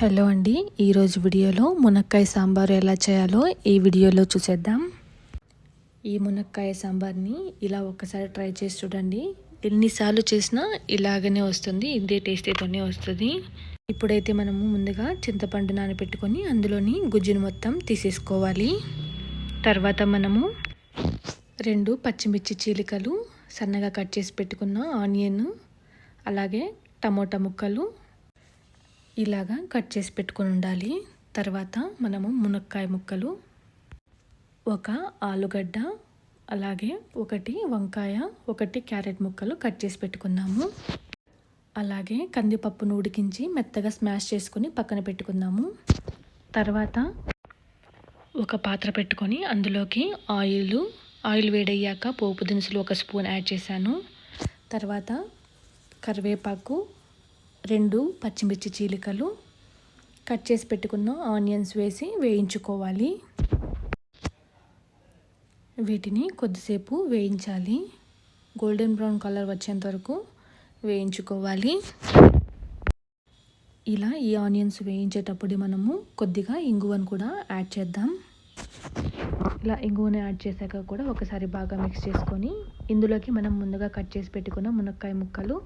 Hello అండి ఈరోజు వీడియోలో మునక్కాయ సాంబారు ఎలా చేయాలో ఈ వీడియోలో చూసేద్దాం. ఈ మునక్కాయ సాంబార్ని ఇలా ఒక్కసారి ట్రై చేసి చూడండి. ఎన్నిసార్లు చేసినా ఇలాగనే వస్తుంది ఇదే టేస్టీతోనే వస్తుంది. ఇప్పుడైతే మనము ముందుగా చింతపండు నానబెట్టుకొని అందులోని గుజ్జును మొత్తం తీసేసుకోవాలి. తర్వాత మనము రెండు పచ్చిమిర్చి చీలికలు సన్నగా కట్ చేసి పెట్టుకున్న ఆనియన్ అలాగే టమోటా ముక్కలు ఇలాగా కట్ చేసి పెట్టుకొని ఉండాలి. తర్వాత మనము మునక్కాయ ముక్కలు ఒక ఆలుగడ్డ అలాగే ఒకటి వంకాయ ఒకటి క్యారెట్ ముక్కలు కట్ చేసి పెట్టుకున్నాము. అలాగే కందిపప్పును ఉడికించి మెత్తగా స్మాష్ చేసుకుని పక్కన పెట్టుకుందాము తర్వాత ఒక పాత్ర పెట్టుకొని అందులోకి ఆయిల్ ఆయిల్ వేడయ్యాక పోపు దినుసులు ఒక స్పూన్ యాడ్ చేశాను. తర్వాత కరివేపాకు రెండు పచ్చిమిర్చి చీలికలు కట్ చేసి పెట్టుకున్న ఆనియన్స్ వేసి వేయించుకోవాలి. వీటిని కొద్దిసేపు వేయించాలి. గోల్డెన్ బ్రౌన్ కలర్ వచ్చేంత వరకు వేయించుకోవాలి. ఇలా ఈ ఆనియన్స్ వేయించేటప్పుడు మనము కొద్దిగా ఇంగువను కూడా యాడ్ చేద్దాం. ఇలా ఇంగువను యాడ్ చేశాక కూడా ఒకసారి బాగా మిక్స్ చేసుకొని ఇందులోకి మనం ముందుగా కట్ చేసి పెట్టుకున్న మునక్కాయ ముక్కలు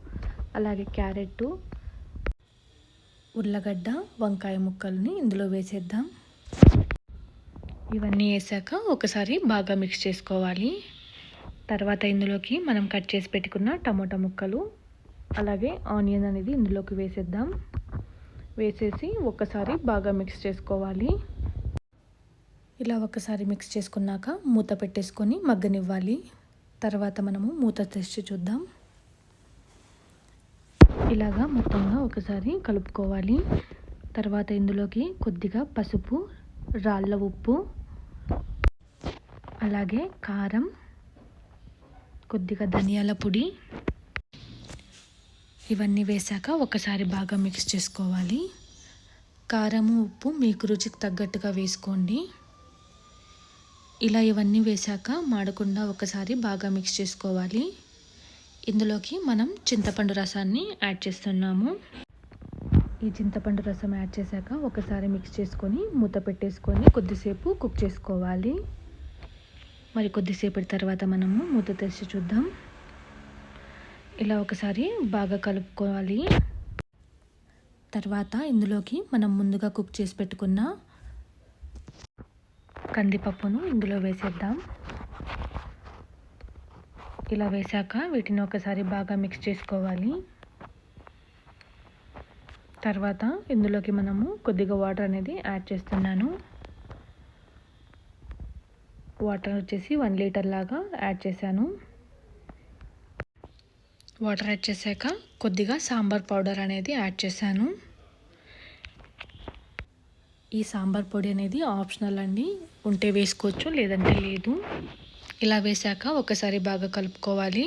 అలాగే క్యారెట్ ఉర్లగడ్డ వంకాయ ముక్కల్ని ఇందులో వేసేద్దాం. ఇవన్నీ వేసాక ఒకసారి బాగా మిక్స్ చేసుకోవాలి. తర్వాత ఇందులోకి మనం కట్ చేసి పెట్టుకున్న టమోటా ముక్కలు అలాగే ఆనియన్ అనేది ఇందులోకి వేసేద్దాం. వేసేసి ఒక్కసారి బాగా మిక్స్ చేసుకోవాలి. ఇలా ఒకసారి మిక్స్ చేసుకున్నాక మూత పెట్టేసుకొని మగ్గనివ్వాలి. తర్వాత మనము మూత తెచ్చి చూద్దాం. ఇలాగా మొత్తంగా ఒకసారి కలుపుకోవాలి. తర్వాత ఇందులోకి కొద్దిగా పసుపు రాళ్ళ ఉప్పు అలాగే కారం కొద్దిగా ధనియాల పొడి ఇవన్నీ వేశాక ఒకసారి బాగా మిక్స్ చేసుకోవాలి. కారము ఉప్పు మీకు రుచికి తగ్గట్టుగా వేసుకోండి. ఇలా ఇవన్నీ వేశాక మాడకుండా ఒకసారి బాగా మిక్స్ చేసుకోవాలి. ఇందులోకి మనం చింతపండు రసాన్ని యాడ్ చేస్తున్నాము. ఈ చింతపండు రసం యాడ్ చేశాక ఒకసారి మిక్స్ చేసుకొని మూత పెట్టేసుకొని కొద్దిసేపు కుక్ చేసుకోవాలి. మరి కొద్దిసేపటి తర్వాత మనము మూత తెరిచి చూద్దాం. ఇలా ఒకసారి బాగా కలుపుకోవాలి. తర్వాత ఇందులోకి మనం ముందుగా కుక్ చేసి పెట్టుకున్న కందిపప్పును ఇందులో వేసేద్దాం. ఇలా వేసాక వీటిని ఒకసారి బాగా మిక్స్ చేసుకోవాలి. తర్వాత ఇందులోకి మనము కొద్దిగా వాటర్ అనేది యాడ్ చేస్తున్నాను. వాటర్ వచ్చేసి వన్ లీటర్ లాగా యాడ్ చేశాను. వాటర్ యాడ్ చేశాక కొద్దిగా సాంబార్ పౌడర్ అనేది యాడ్ చేశాను. ఈ సాంబార్ పొడి అనేది ఆప్షనల్ అండి. ఉంటే వేసుకోవచ్చు లేదంటే లేదు. ఇలా వేసాక ఒకసారి బాగా కలుపుకోవాలి.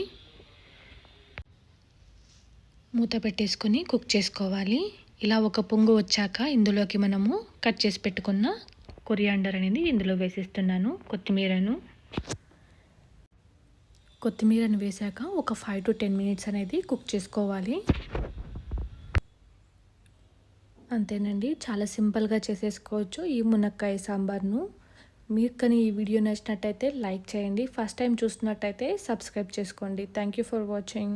మూత పెట్టేసుకొని కుక్ చేసుకోవాలి. ఇలా ఒక పొంగు వచ్చాక ఇందులోకి మనము కట్ చేసి పెట్టుకున్న కొరియాండర్ అనేది ఇందులో వేసేస్తున్నాను కొత్తిమీరను. కొత్తిమీరను వేసాక ఒక ఫైవ్ టు టెన్ మినిట్స్ అనేది కుక్ చేసుకోవాలి. అంతేనండి చాలా సింపుల్గా చేసేసుకోవచ్చు ఈ మునక్కాయ సాంబార్ను. మీరు కానీ ఈ వీడియో నచ్చినట్టయితే లైక్ చేయండి. ఫస్ట్ టైం చూస్తున్నట్టయితే సబ్స్క్రైబ్ చేసుకోండి. Thank you for watching